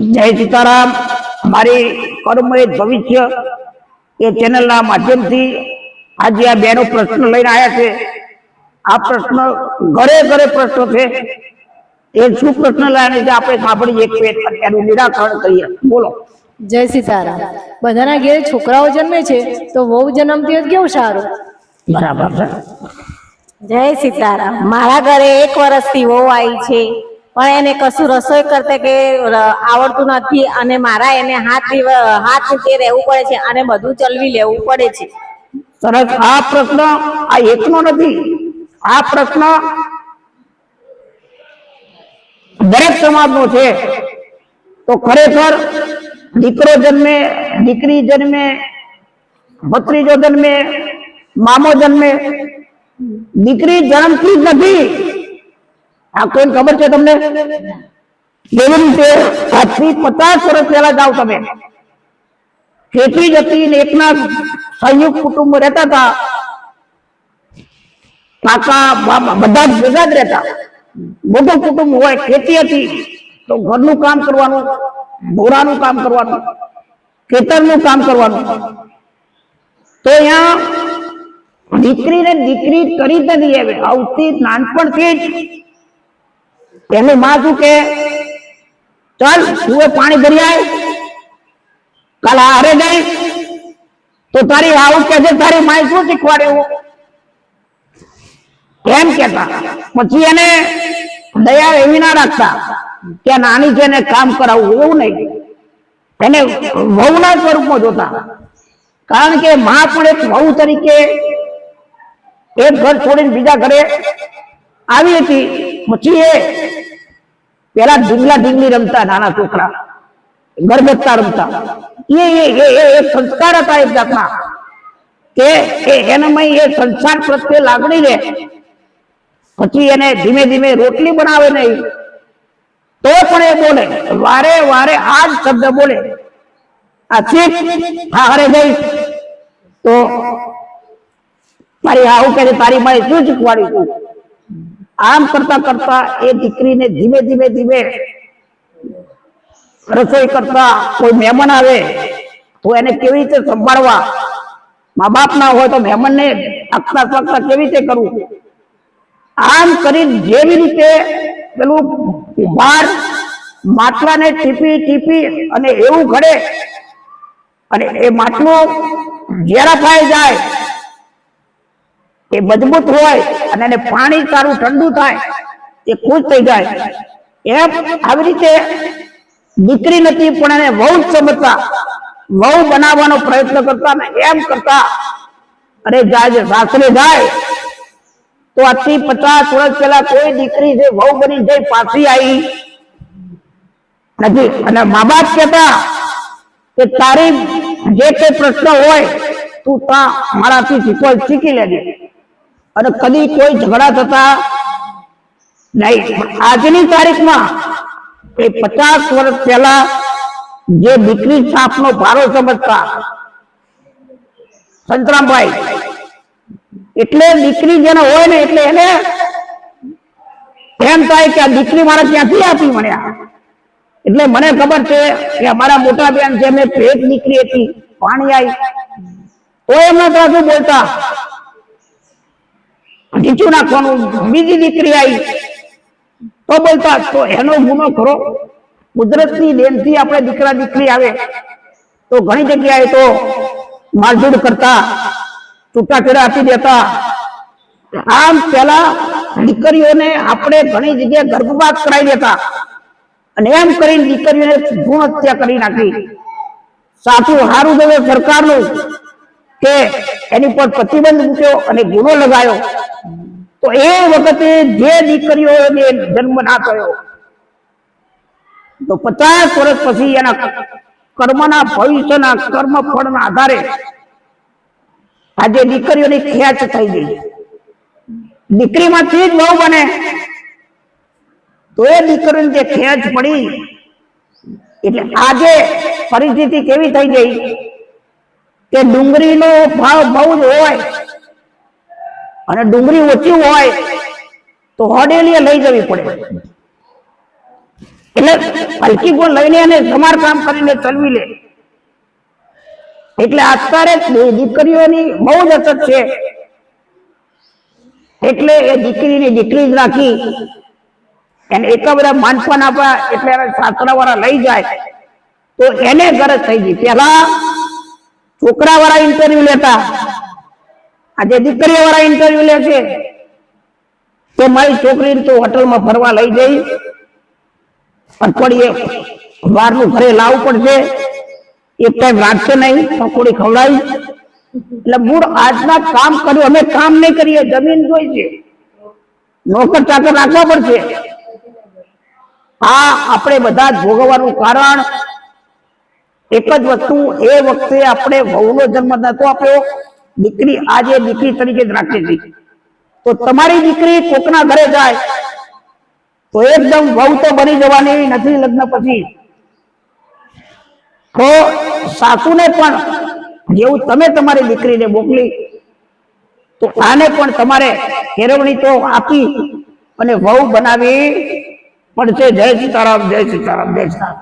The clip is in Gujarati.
જય સીતારામ. મારી કર્મય ભવિષ્ય એ ચેનલના માધ્યમથી આજે આ બેનો પ્રશ્ન લઈને આવ્યા છે. આ પ્રશ્ન ઘરે ઘરે પ્રશ્નો છે. એ શું પ્રશ્ન લાવીને છે આપણે સાંભળીએ એક પેટ એનું નિરાકરણ કરીએ. બોલો. જય સીતારામ. બધાના ઘેર છોકરાઓ જન્મે છે તો વહુ જન્મતી હોય કેવું સારું? બરાબર છે. જય સીતારામ. મારા ઘરે એક વર્ષથી વહુ આવી છે. પણ એને કશું રસોઈ કરતા કે આવડતું નથી અને મારા એને હાથ હાથ તે રહેવું પડે છે અને બધું ચલવી લેવું પડે છે. સરસ, આ પ્રશ્ન આ એકનો નથી. આ પ્રશ્ન દરેક સમાજનો છે. તો ખરેખર દીકરો જન્મે, દીકરી જન્મે, ભત્રીજો જન્મે, મામો જન્મે, દીકરી જન્મથી જ નથી. આ કોઈને ખબર છે તમને? કેવી રીતે આજથી પચાસ વર્ષ પહેલા જાઓ તમે. ખેતી જતી એકના સંયુક્ત કુટુંબ રહેતા હતા. કાકા બધા ભેગા જ રહેતા. મોટું કુટુંબ હોય, ખેતી હતી, તો ઘરનું કામ કરવાનું ઢોરાનું કામ કરવાનું, ખેતરનું કામ કરવાનું. તો અહીંયા દીકરીને દીકરી કરી જ નથી હવે. આવતી નાનપણથી જ એની માં શું કે, ચાલ, તું પાણી ભરી આય. કાલ હારે ગઈ તો તારી આવું કે છે તારી માય શું શીખવાડ્યું એમ કેતા પછી એને દયા એવી ના રાખતા કે નાની છે ને કામ કરાવવું એવું નહીં. એને વહુના સ્વરૂપમાં જોતા. કારણ કે માં પણ એક વહુ તરીકે એક ઘર છોડીને બીજા ઘરે આવી હતી. પછી એ પેલા ઢીંગલા ઢીંગલી રમતા, નાના છોકરા. ગરબત્તા રમતા. એ એ, એ- સંસ્કાર હતા એક જાતના. કે એનામાં એ સંસાર પ્રત્યે લાગણી રહે. પછી એને ધીમે ધીમે રોટલી બનાવે નહીં. તો પણ એ બોલે, વારે વારે આ જ શબ્દ બોલે. આ હા, હરે ગઈ તો મારી આવું કે તારી મારી શું શીખવાડ્યું તું? આમ કરતા કરતા એ દીકરીને ધીમે ધીમે ધીમે રસોઈ કરતા કોઈ મહેમાન આવે તો એને કેવી રીતે સંભાળવા? મા બાપ ના હોય તો મહેમાનને આખતા સ્વાગતા કેવી રીતે કરવું? આમ કરી જેવી રીતે પેલું બાર માટલાને ટીપી ટીપી અને એવું ઘડે અને એ માટલું જરા થાય જાય એ મજબૂત હોય અને એને પાણી સારું ઠંડુ થાય, એ ખુશ થઈ જાય. એમ આવી રીતે દીકરી નથી, પણ એને વહુ સમજતા. વહુ બનાવવાનો પ્રયત્ન કરતા ને એમ કરતા, અરે જાય સાસરે જાય. તો આજથી પચાસ વર્ષ પહેલા કોઈ દીકરી જે વહુ બની જઈ પાછી આવી. નથી, અને મા બાપ કહેતા કે, તારી જે કઈ પ્રશ્ન હોય, તું ત્યાં મારાથી શીખવા શીખી લેજે. અને કદી કોઈ ઝઘડા થતા નહીં. આજની તારીખમાં એ પચાસ વર્ષ પહેલા જે દીકરી સાપનો ભારો સમજતા સંતરામભાઈ, એટલે દીકરી જેને હોય ને એટલે એને એમ થાય કે આ દીકરી મારા ક્યાંથી આપી મને એટલે મને ખબર છે કે અમારા મોટા બેન છે એમને પેટ દીકરી હતી, પાણી આવી તો એમના શું બોલતા ઢીચું નાખવાનું. બીજી દીકરી આવી તો બોલતા, તો એનો ગુનો ખરો કુદરતની દેનથી આપણે દીકરા દીકરી આવે. તો ઘણી જગ્યાએ તો મારઝૂડ કરતા છૂટાછેડા આપી દેતા. આમ પેલા દીકરીઓને આપણે ઘણી જગ્યાએ ગર્ભપાત કરાવી દેતા. અને એમ કરીને દીકરીઓને ભૂણ હત્યા કરી નાખી. સાચું હારું થયું સરકારનું. કે એની પર પ્રતિબંધ મૂક્યો અને ગુનો લગાયો, તો એ વખતે જે દીકરીઓને જન્મ ના થયો. તો પચાસ વર્ષ પછી એના કર્મના ભવિષ્યના કર્મ ફળના આધારે આજે દીકરીઓની ખેંચ થઈ ગઈ. દીકરીમાંથી જ બહુ બને. તો એ દીકરીની જે ખેંચ પડી, એટલે આજે પરિસ્થિતિ કેવી થઈ ગઈ? કે ડુંગળીનો ભાવ બહુ જ હોય અને ડુંગળી ઓછી હોય તો હોડેલીએ લઈ જવી પડે. એટલે હલકી ગુણ લઈને એને સમારકામ કરીને ચલવી લે. એટલે અત્યારે દીકરીઓની બહુ જ અછત છે. એટલે એ દીકરીની દીકરી જ રાખી એને એટલા બધા માનપાન આપ્યા એટલે સાસરા વાળા લઈ જાય તો એને ગરજ થઈ ગઈ. પેલા છોકરા વાળા ઇન્ટરવ્યુ લેતા. આજે દીકરીઓ વાળા ઇન્ટરવ્યુ લે છે. તો મારી છોકરીને તો હોટલમાં ફરવા લઈ જઈ અઠવાડિયે બહારનું ઘરે લાવવું પડશે એક ટાઈમ રાખશે નહીં પકોડી ખવડાવી એટલે મૂળ આજના કામ કર્યું, અમે કામ નહીં કરીએ, જમીન જોઈ છે. નોકર ચાકર રાખવા પડશે. આ આપણે બધા ભોગવવાનું કારણ એક જ વસ્તુ, એ વખતે આપણે વહુનો જન્મ નતો આપ્યો દીકરી આજે દીકરી તરીકે જ રાખી હતી તો તમારી દીકરી કોકના ઘરે જાય, તો એકદમ વહુ તો બની જવાની, નથી લગ્ન પછી. તો સાસુને પણ જેવું તમે તમારી દીકરીને મોકલી, તો આને પણ તમારે કેળવણી તો આપી અને વહુ બનાવી. પડશે જય સીતારામ જય સીતારામ જય સીતારામ.